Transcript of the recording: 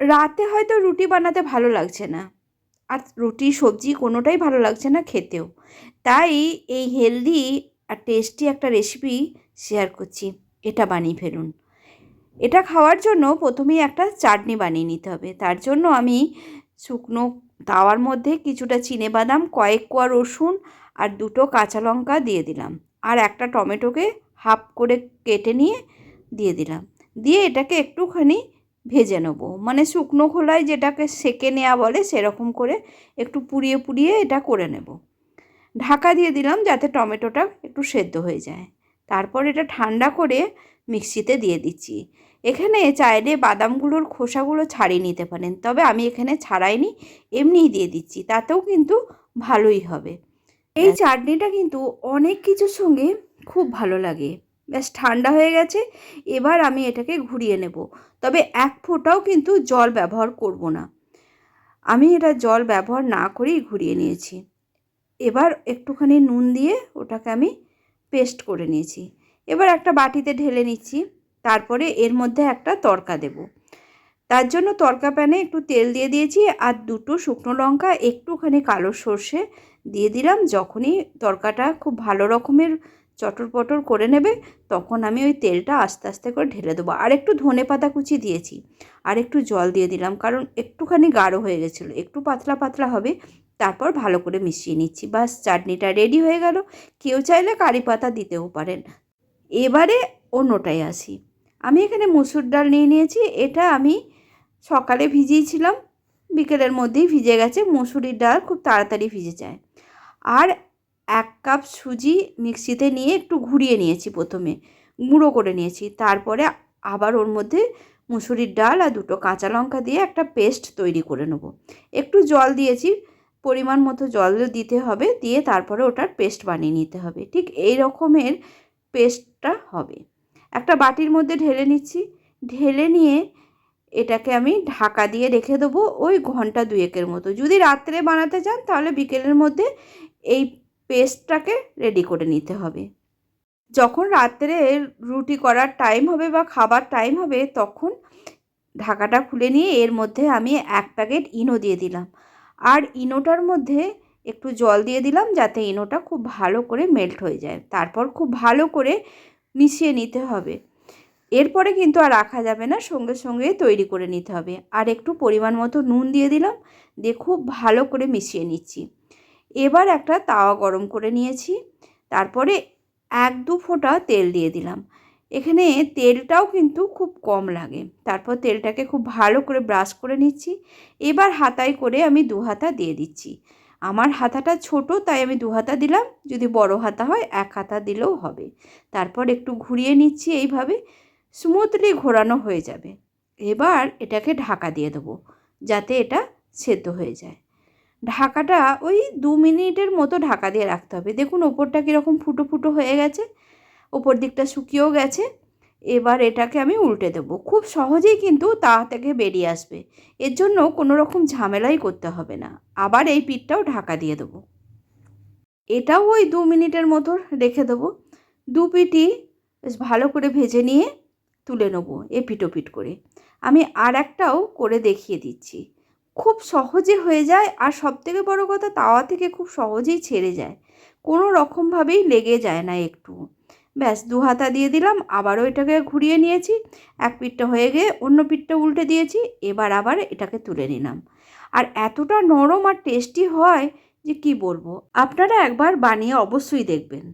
রাতে হয়তো রুটি বানাতে ভালো লাগছে না। আর রুটি, সবজি কোনোটাই ভালো লাগছে না খেতেও। তাই এই হেলদি আর টেস্টি একটা রেসিপি শেয়ার করছি। এটা বানিয়ে ফেলুন। এটা খাওয়ার জন্য প্রথমেই একটা চাটনি বানিয়ে নিতে হবে। তার জন্য আমি শুকনো তাওয়ার মধ্যে কিছুটা চিনে বাদাম, কয়েক কোয়া রসুন আর দুটো কাঁচা লঙ্কা দিয়ে দিলাম। আর একটা টমেটোকে হাফ করে কেটে নিয়ে দিয়ে দিলাম। দিয়ে এটাকে একটুখানি ভেজে নেব। মানে শুকনো খোলায় যেটাকে সেকে নেওয়া বলে সেরকম করে একটু পুড়িয়ে পুড়িয়ে এটা করে নেব। ঢাকা দিয়ে দিলাম যাতে টমেটোটা একটু সেদ্ধ হয়ে যায়। তারপর এটা ঠান্ডা করে মিক্সিতে দিয়ে দিচ্ছি। এখানে চাইলে বাদামগুলোর খোসাগুলো ছাড়িয়ে নিতে পারেন, তবে আমি এখানে ছাড়াইনি, এমনিই দিয়ে দিচ্ছি, তাতেও কিন্তু ভালোই হবে। এই চাটনিটা কিন্তু অনেক কিছুর সঙ্গে খুব ভালো লাগে। ব্যাস, ঠান্ডা হয়ে গেছে, এবার আমি এটাকে ঘুরিয়ে নেব। তবে এক ফোঁটাও কিন্তু জল ব্যবহার করব না। আমি এটা জল ব্যবহার না করেই ঘুরিয়ে নিয়েছি। এবার একটুখানি নুন দিয়ে ওটাকে আমি পেস্ট করে নিয়েছি। এবার একটা বাটিতে ঢেলে নিচ্ছি, তারপরে এর মধ্যে একটা তরকা দেব। তার জন্য তরকা প্যানে একটু তেল দিয়ে দিয়েছি আর দুটো শুকনো লঙ্কা, একটুখানি কালো সর্ষে দিয়ে দিলাম, যখনই তরকাটা খুব ভালো রকমের চটর পটর করে নেবে, তখন আমি ওই তেলটা আস্তে আস্তে করে ঢেলে দেবো। আর একটু ধনে পাতা কুচি দিয়েছি, আর একটু জল দিয়ে দিলাম, কারণ একটুখানি গাঢ় হয়ে গেছিল, একটু পাতলা পাতলা হবে, তারপর ভালো করে মিশিয়ে নিচ্ছি। বাস, চাটনিটা রেডি হয়ে গেল। কেউ চাইলে কারি পাতা দিতেও পারেন। এবারে অন্যটায় আসি। আমি এখানে মুসুর ডাল নিয়ে নিয়েছি, এটা আমি সকালে ভিজিয়েছিলাম, বিকেলের মধ্যেই ভিজে গেছে, মুসুরির ডাল খুব তাড়াতাড়ি ভিজে যায়। আর এক কাপ সুজি মিক্সিতে নিয়ে একটু ঘুরিয়ে নিয়েছি প্রথমে, গুঁড়ো করে নিয়েছি। তারপরে আবার ওর মধ্যে মুসুরির ডাল আর দুটো কাঁচা লঙ্কা দিয়ে একটা পেস্ট তৈরি করে নেব। একটু জল দিয়েছি, পরিমাণ মতো জল দিতে হবে, দিয়ে তারপরে ওটার পেস্ট বানিয়ে নিতে হবে। ঠিক এই রকমের পেস্টটা হবে। একটা বাটির মধ্যে ঢেলে নিচ্ছি। ঢেলে নিয়ে এটাকে আমি ঢাকা দিয়ে রেখে দেবো ওই ঘণ্টা দুয়েকের মতো। যদি রাত্রে বানাতে চান তাহলে বিকেলের মধ্যে এই পেস্টটাকে রেডি করে নিতে হবে। যখন রাত্রে রুটি করার টাইম হবে বা খাবার টাইম হবে, তখন ঢাকাটা খুলে নিয়ে এর মধ্যে আমি এক প্যাকেট ইনো দিয়ে দিলাম। আর ইনোটার মধ্যে একটু জল দিয়ে দিলাম যাতে ইনোটা খুব ভালো করে মেল্ট হয়ে যায়। তারপর খুব ভালো করে মিশিয়ে নিতে হবে। এরপরে কিন্তু আর রাখা যাবে না, সঙ্গে সঙ্গে তৈরি করে নিতে হবে। আর একটু পরিমাণ মতো নুন দিয়ে দিলাম। দিয়ে খুব ভালো করে মিশিয়ে নিচ্ছি। এবার একটা তাওয়া গরম করে নিয়েছি। তারপরে এক দু ফোঁটা তেল দিয়ে দিলাম। এখানে তেলটাও কিন্তু খুব কম লাগে। তারপর তেলটাকে খুব ভালো করে ব্রাশ করে নিচ্ছি। এবার হাতায় করে আমি দু হাতা দিয়ে দিচ্ছি। আমার হাতাটা ছোট, তাই আমি দু হাতা দিলাম। যদি বড় হাতা হয়, এক হাতা দিলেও হবে। তারপর একটু ঘুরিয়ে নিচ্ছি এইভাবে। স্মুথলি ঘোরানো হয়ে যাবে। এবার এটাকে ঢাকা দিয়ে দেবো, যাতে এটা সেদ্ধ হয়ে যায়। ঢাকাটা ওই দু মিনিটের মতো ঢাকা দিয়ে রাখতে হবে। দেখুন, ওপরটা কীরকম ফুটো ফুটো হয়ে গেছে, ওপর দিকটা শুকিয়েও গেছে। এবার এটাকে আমি উল্টে দেবো। খুব সহজেই কিন্তু তা থেকে বেরিয়ে আসবে। এর জন্য কোনো রকম ঝামেলাই করতে হবে না। আবার এই পিঠটাও ঢাকা দিয়ে দেবো। এটাও ওই দু মিনিটের মতো রেখে দেবো। দু পিঠই বেশ ভালো করে ভেজে নিয়ে তুলে নেব এপিটোপিট করে। আমি আর একটাও করে দেখিয়ে দিচ্ছি। খুব সহজে হয়ে যায় আর সবথেকে বড় কথা তাওয়া থেকে খুব সহজেই ছেড়ে যায়। কোনো রকমভাবেই লেগে যায় না একটু। ব্যাস, দু হাতা দিয়ে দিলাম, আবারও এটাকে ঘুরিয়ে নিয়েছি, এক পিঠটা হয়ে গিয়ে অন্য পিঠটা উল্টে দিয়েছি, এবার আবার এটাকে তুলে নিলাম। আর এতটা নরম আর টেস্টি হয় যে কি বলব? আপনারা একবার বানিয়ে অবশ্যই দেখবেন।